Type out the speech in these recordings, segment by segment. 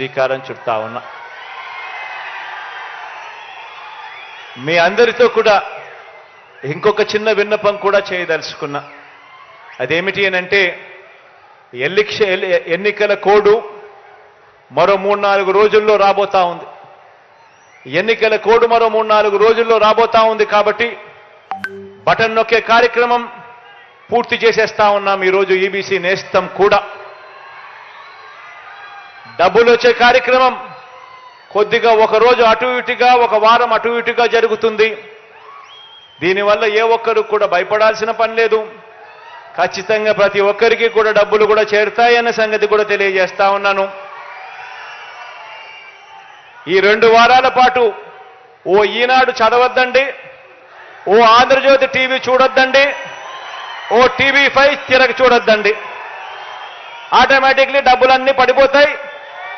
శ్రీకారం చుడతా ఉన్నా. మీ అందరితో కూడా ఇంకొక చిన్న విన్నపం కూడా చేయదలుచుకున్నా. అదేమిటి అని అంటే ఎల్లిక్ష ఎన్నికల కోడు మరో మూడు నాలుగు రోజుల్లో రాబోతా ఉంది. ఎన్నికల కోడ్ మరో మూడు నాలుగు రోజుల్లో రాబోతా ఉంది కాబట్టి బటన్ నొక్కే కార్యక్రమం పూర్తి చేసేస్తా ఉన్నాం ఈరోజు ఈబీసీ నేస్తం కూడా. డబ్బులు వచ్చే కార్యక్రమం కొద్దిగా ఒకరోజు అటు ఇటుగా ఒక వారం అటు ఇటుగా జరుగుతుంది. దీనివల్ల ఏ ఒక్కరు కూడా భయపడాల్సిన పని లేదు. ఖచ్చితంగా ప్రతి ఒక్కరికి కూడా డబ్బులు కూడా చేరుతాయన్న సంగతి కూడా తెలియజేస్తా ఉన్నాను. ఈ రెండు వారాల పాటు ఓ ఈనాడు చదవద్దండి ఓ ఆంధ్రజ్యోతి టీవీ చూడొద్దండి ఓ టీవీ ఫైవ్ తిరగ చూడొద్దండి. ఆటోమేటిక్లీ డబ్బులన్నీ పడిపోతాయి.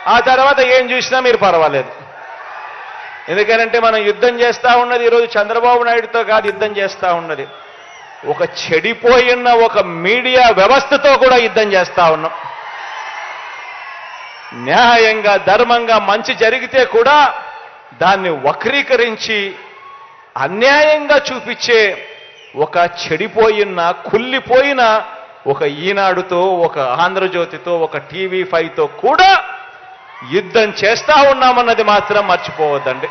ఆ తర్వాత ఏం చూసినా మీరు పర్వాలేదు. ఎందుకనంటే మనం యుద్ధం చేస్తూ ఉన్నది ఈరోజు చంద్రబాబు నాయుడుతో కాదు యుద్ధం చేస్తూ ఉన్నది. ఒక చెడిపోయిన ఒక మీడియా వ్యవస్థతో కూడా యుద్ధం చేస్తూ ఉన్నాం. న్యాయంగా ధర్మంగా మంచి జరిగితే కూడా దాన్ని వక్రీకరించి అన్యాయంగా చూపించే ఒక చెడిపోయిన కుళ్ళిపోయిన ఒక ఈనాడుతో ఒక ఆంధ్రజ్యోతితో ఒక టీవీ ఫైవ్తో కూడా యుద్ధం చేస్తా ఉన్నామన్నది మాత్రం మర్చిపోవద్దండి.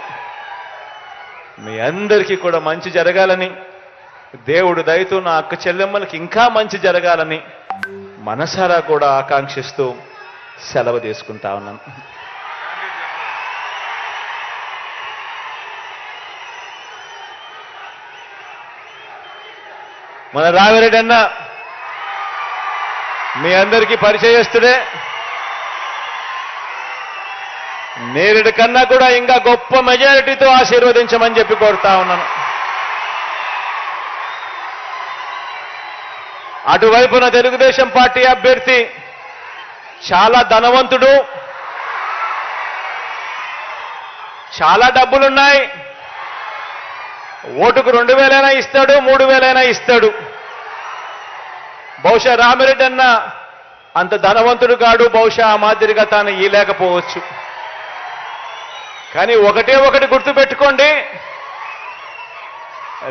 మీ అందరికీ కూడా మంచి జరగాలని దేవుడు దయతో నా అక్క చెల్లెమ్మలకి ఇంకా మంచి జరగాలని మనసారా కూడా ఆకాంక్షిస్తూ సెలవు తీసుకుంటా ఉన్నాను. మన రావిరెడ్డి అన్న మీ అందరికీ పరిచయస్తుడే. నేరుడి కన్నా కూడా ఇంకా గొప్ప మెజారిటీతో ఆశీర్వదించమని చెప్పి కోరుతా ఉన్నాను. అటువైపున తెలుగుదేశం పార్టీ అభ్యర్థి చాలా ధనవంతుడు చాలా డబ్బులున్నాయి. ఓటుకు రెండు వేలైనా ఇస్తాడు మూడు వేలైనా ఇస్తాడు. బహుశా రామిరెడ్డి అన్న అంత ధనవంతుడు కాడు బహుశా ఆ మాదిరిగా తాను ఇయలేకపోవచ్చు కానీ ఒకటే ఒకటి గుర్తుపెట్టుకోండి.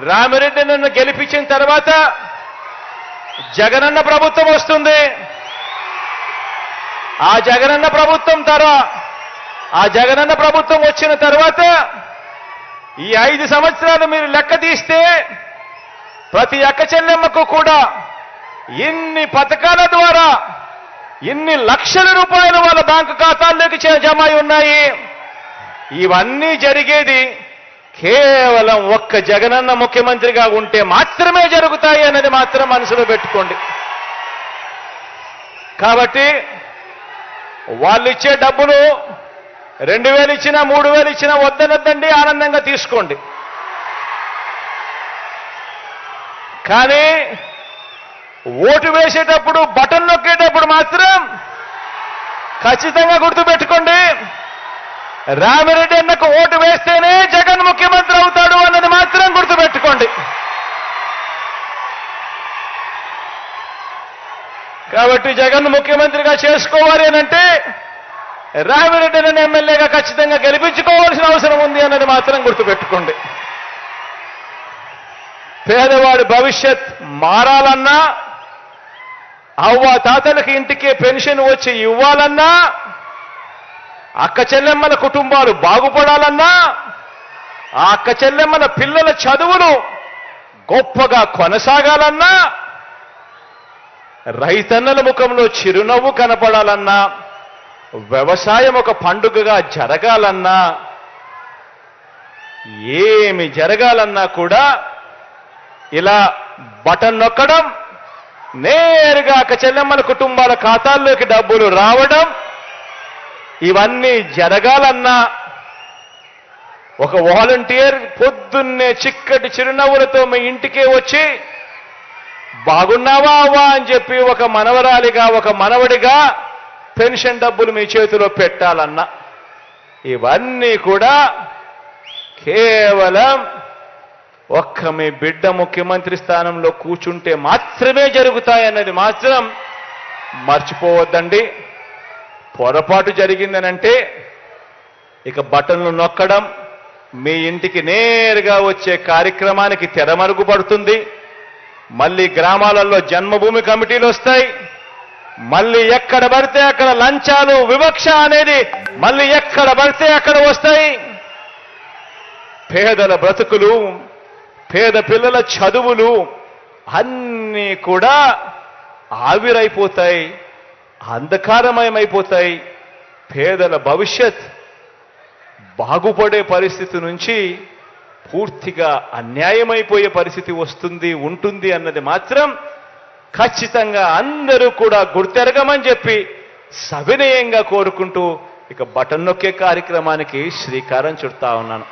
రామిరెడ్డి నన్ను గెలిపించిన తర్వాత జగనన్న ప్రభుత్వం వస్తుంది. ఆ జగనన్న ప్రభుత్వం తర ఆ జగనన్న ప్రభుత్వం వచ్చిన తర్వాత ఈ ఐదు సంవత్సరాలు మీరు లెక్క తీస్తే ప్రతి అక్క చెల్లెమ్మకు కూడా ఇన్ని పథకాల ద్వారా ఇన్ని లక్షల రూపాయలు వాళ్ళ బ్యాంకు ఖాతాల్లోకి జమ అయి ఉన్నాయి. ఇవన్నీ జరిగేది కేవలం ఒక్క జగనన్న ముఖ్యమంత్రిగా ఉంటే మాత్రమే జరుగుతాయి అన్నది మాత్రం మనసులో పెట్టుకోండి. కాబట్టి వాళ్ళు ఇచ్చే డబ్బులు రెండు వేలు ఇచ్చినా మూడు వేలు ఇచ్చినా వద్దనొద్దండి ఆనందంగా తీసుకోండి. కానీ ఓటు వేసేటప్పుడు బటన్ నొక్కేటప్పుడు మాత్రం ఖచ్చితంగా గుర్తుపెట్టుకోండి. రామిరెడ్డి అన్నకు ఓటు వేస్తేనే జగన్ ముఖ్యమంత్రి అవుతాడు అన్నది మాత్రం గుర్తుపెట్టుకోండి. కాబట్టి జగన్ ముఖ్యమంత్రిగా చేసుకోవాలి అని అంటే రామిరెడ్డి అన్న ఎమ్మెల్యేగా ఖచ్చితంగా గెలిపించుకోవాల్సిన అవసరం ఉంది అన్నది మాత్రం గుర్తుపెట్టుకోండి. పేదవాడి భవిష్యత్ మారాలన్నా అవ్వ తాతలకి ఇంటికే పెన్షన్ వచ్చి ఇవ్వాలన్నా అక్క చెల్లెమ్మల కుటుంబాలు బాగుపడాలన్నా ఆ అక్క చెల్లెమ్మల పిల్లల చదువులు గొప్పగా కొనసాగాలన్నా రైతన్నల ముఖంలో చిరునవ్వు కనపడాలన్నా వ్యవసాయం ఒక పండుగగా జరగాలన్నా ఏమి జరగాలన్నా కూడా ఇలా బటన్ నొక్కడం నేరుగా అక్క చెల్లెమ్మల కుటుంబాల ఖాతాల్లోకి డబ్బులు రావడం ఇవన్నీ జరగాలన్నా ఒక వాలంటీర్ పొద్దున్నే చిక్కటి చిరునవ్వులతో మీ ఇంటికే వచ్చి బాగున్నావా అవ్వా అని చెప్పి ఒక మనవరాలిగా ఒక మనవడిగా పెన్షన్ డబ్బులు మీ చేతిలో పెట్టాలన్నా ఇవన్నీ కూడా కేవలం ఒక్క మీ బిడ్డ ముఖ్యమంత్రి స్థానంలో కూర్చుంటే మాత్రమే జరుగుతాయన్నది మాత్రం మర్చిపోవద్దండి. పొరపాటు జరిగిందనంటే ఇక బటన్లు నొక్కడం మీ ఇంటికి నేరుగా వచ్చే కార్యక్రమానికి తెరమరుగుపడుతుంది. మళ్ళీ గ్రామాలలో జన్మభూమి కమిటీలు వస్తాయి. మళ్ళీ ఎక్కడ పడితే అక్కడ లంచాలు వివక్ష అనేది మళ్ళీ ఎక్కడ పడితే అక్కడ వస్తాయి. పేదల బ్రతుకులు పేద పిల్లల చదువులు అన్నీ కూడా ఆవిరైపోతాయి. అంధకారమయమైపోతాయి. పేదల భవిష్యత్ బాగుపడే పరిస్థితి నుంచి పూర్తిగా అన్యాయమైపోయే పరిస్థితి వస్తుంది ఉంటుంది అన్నది మాత్రం ఖచ్చితంగా అందరూ కూడా గుర్తెరగమని చెప్పి సవినయంగా కోరుకుంటూ ఇక బటన్ నొక్కే కార్యక్రమానికి శ్రీకారం చుడతా ఉన్నాను.